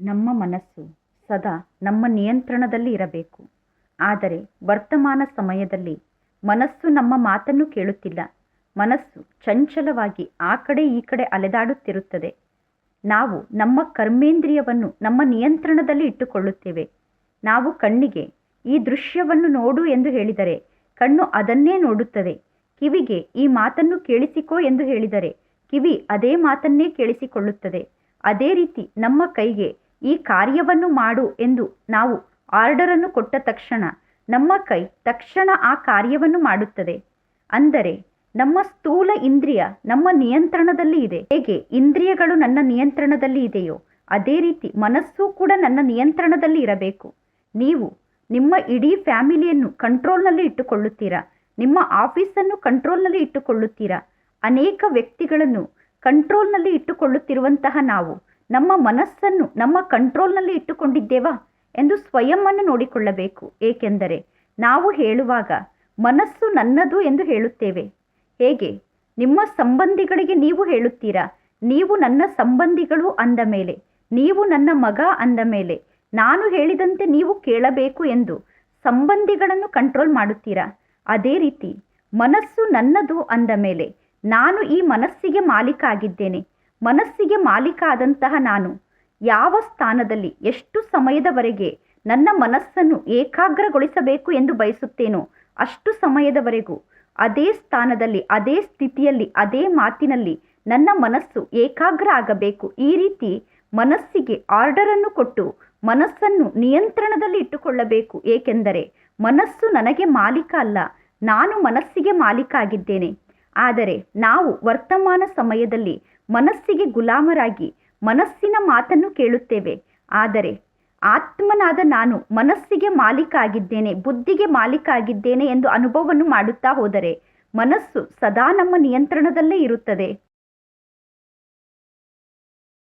ನಮ್ಮ ಮನಸ್ಸು ಸದಾ ನಮ್ಮ ನಿಯಂತ್ರಣದಲ್ಲಿ ಇರಬೇಕು. ಆದರೆ ವರ್ತಮಾನ ಸಮಯದಲ್ಲಿ ಮನಸ್ಸು ನಮ್ಮ ಮಾತನ್ನು ಕೇಳುತ್ತಿಲ್ಲ. ಮನಸ್ಸು ಚಂಚಲವಾಗಿ ಆ ಕಡೆ ಈ ಕಡೆ ಅಲೆದಾಡುತ್ತಿರುತ್ತದೆ. ನಾವು ನಮ್ಮ ಕರ್ಮೇಂದ್ರಿಯವನ್ನು ನಮ್ಮ ನಿಯಂತ್ರಣದಲ್ಲಿ ಇಟ್ಟುಕೊಳ್ಳುತ್ತೇವೆ. ನಾವು ಕಣ್ಣಿಗೆ ಈ ದೃಶ್ಯವನ್ನು ನೋಡು ಎಂದು ಹೇಳಿದರೆ ಕಣ್ಣು ಅದನ್ನೇ ನೋಡುತ್ತದೆ. ಕಿವಿಗೆ ಈ ಮಾತನ್ನು ಕೇಳಿಸಿಕೋ ಎಂದು ಹೇಳಿದರೆ ಕಿವಿ ಅದೇ ಮಾತನ್ನೇ ಕೇಳಿಸಿಕೊಳ್ಳುತ್ತದೆ. ಅದೇ ರೀತಿ ನಮ್ಮ ಕೈಗೆ ಈ ಕಾರ್ಯವನ್ನು ಮಾಡು ಎಂದು ನಾವು ಆರ್ಡರನ್ನು ಕೊಟ್ಟ ತಕ್ಷಣ ನಮ್ಮ ಕೈ ತಕ್ಷಣ ಆ ಕಾರ್ಯವನ್ನು ಮಾಡುತ್ತದೆ. ಅಂದರೆ ನಮ್ಮ ಸ್ಥೂಲ ಇಂದ್ರಿಯ ನಮ್ಮ ನಿಯಂತ್ರಣದಲ್ಲಿ ಇದೆ. ಹೇಗೆ ಇಂದ್ರಿಯಗಳು ನನ್ನ ನಿಯಂತ್ರಣದಲ್ಲಿ ಇದೆಯೋ ಅದೇ ರೀತಿ ಮನಸ್ಸು ಕೂಡ ನನ್ನ ನಿಯಂತ್ರಣದಲ್ಲಿ ಇರಬೇಕು. ನೀವು ನಿಮ್ಮ ಇಡೀ ಫ್ಯಾಮಿಲಿಯನ್ನು ಕಂಟ್ರೋಲ್ನಲ್ಲಿ ಇಟ್ಟುಕೊಳ್ಳುತ್ತೀರಾ? ನಿಮ್ಮ ಆಫೀಸನ್ನು ಕಂಟ್ರೋಲ್ನಲ್ಲಿ ಇಟ್ಟುಕೊಳ್ಳುತ್ತೀರಾ? ಅನೇಕ ವ್ಯಕ್ತಿಗಳನ್ನು ಕಂಟ್ರೋಲ್ನಲ್ಲಿ ಇಟ್ಟುಕೊಳ್ಳುತ್ತಿರುವಂತಹ ನಾವು ನಮ್ಮ ಮನಸ್ಸನ್ನು, ನಮ್ಮ ಕಂಟ್ರೋಲ್ನಲ್ಲಿ ಇಟ್ಟುಕೊಂಡಿದ್ದೇವಾ ಎಂದು ಸ್ವಯಂವನ್ನು ನೋಡಿಕೊಳ್ಳಬೇಕು. ಏಕೆಂದರೆ ನಾವು ಹೇಳುವಾಗ ಮನಸ್ಸು ನನ್ನದು ಎಂದು ಹೇಳುತ್ತೇವೆ. ಹೇಗೆ? ನಿಮ್ಮ ಸಂಬಂಧಿಗಳಿಗೆ ನೀವು ಹೇಳುತ್ತೀರಾ? ನೀವು ನನ್ನ ಸಂಬಂಧಿಗಳು ಅಂದ ಮೇಲೆ, ನೀವು ನನ್ನ ಮಗ ಅಂದ ಮೇಲೆ, ನಾನು ಹೇಳಿದಂತೆ ನೀವು ಕೇಳಬೇಕು ಎಂದು ಸಂಬಂಧಿಗಳನ್ನು ಕಂಟ್ರೋಲ್ ಮಾಡುತ್ತೀರಾ? ಅದೇ ರೀತಿ ಮನಸ್ಸು ನನ್ನದು ಅಂದ ಮೇಲೆ, ನಾನು ಈ ಮನಸ್ಸಿಗೆ ಮಾಲೀಕ ಆಗಿದ್ದೇನೆ. ಮನಸ್ಸಿಗೆ ಮಾಲೀಕ ಆದಂತಹ ನಾನು. ಯಾವ ಸ್ಥಾನದಲ್ಲಿ ಎಷ್ಟು ಸಮಯದವರೆಗೆ ನನ್ನ ಮನಸ್ಸನ್ನು ಏಕಾಗ್ರಗೊಳಿಸಬೇಕು ಎಂದು ಬಯಸುತ್ತೇನೋ ಅಷ್ಟು ಸಮಯದವರೆಗೂ ಅದೇ ಸ್ಥಾನದಲ್ಲಿ, ಅದೇ ಸ್ಥಿತಿಯಲ್ಲಿ, ಅದೇ ಮಾತಿನಲ್ಲಿ ನನ್ನ ಮನಸ್ಸು ಏಕಾಗ್ರ ಆಗಬೇಕು. ಈ ರೀತಿ ಮನಸ್ಸಿಗೆ ಆರ್ಡರನ್ನು ಕೊಟ್ಟು ಮನಸ್ಸನ್ನು ನಿಯಂತ್ರಣದಲ್ಲಿ ಇಟ್ಟುಕೊಳ್ಳಬೇಕು. ಏಕೆಂದರೆ ಮನಸ್ಸು ನನಗೆ ಮಾಲೀಕ ಅಲ್ಲ, ನಾನು ಮನಸ್ಸಿಗೆ ಮಾಲೀಕ ಆಗಿದ್ದೇನೆ. ಆದರೆ ನಾವು ವರ್ತಮಾನ ಸಮಯದಲ್ಲಿ ಮನಸ್ಸಿಗೆ ಗುಲಾಮರಾಗಿ ಮನಸ್ಸಿನ ಮಾತನ್ನು ಕೇಳುತ್ತೇವೆ. ಆದರೆ, ಆತ್ಮನಾದ ನಾನು ಮನಸ್ಸಿಗೆ ಮಾಲೀಕ ಆಗಿದ್ದೇನೆ ಬುದ್ಧಿಗೆ ಮಾಲೀಕ ಆಗಿದ್ದೇನೆ ಎಂದು ಅನುಭವವನ್ನು ಮಾಡುತ್ತಾ ಹೋದರೆ ಮನಸ್ಸು ಸದಾ ನಮ್ಮ ನಿಯಂತ್ರಣದಲ್ಲೇ ಇರುತ್ತದೆ.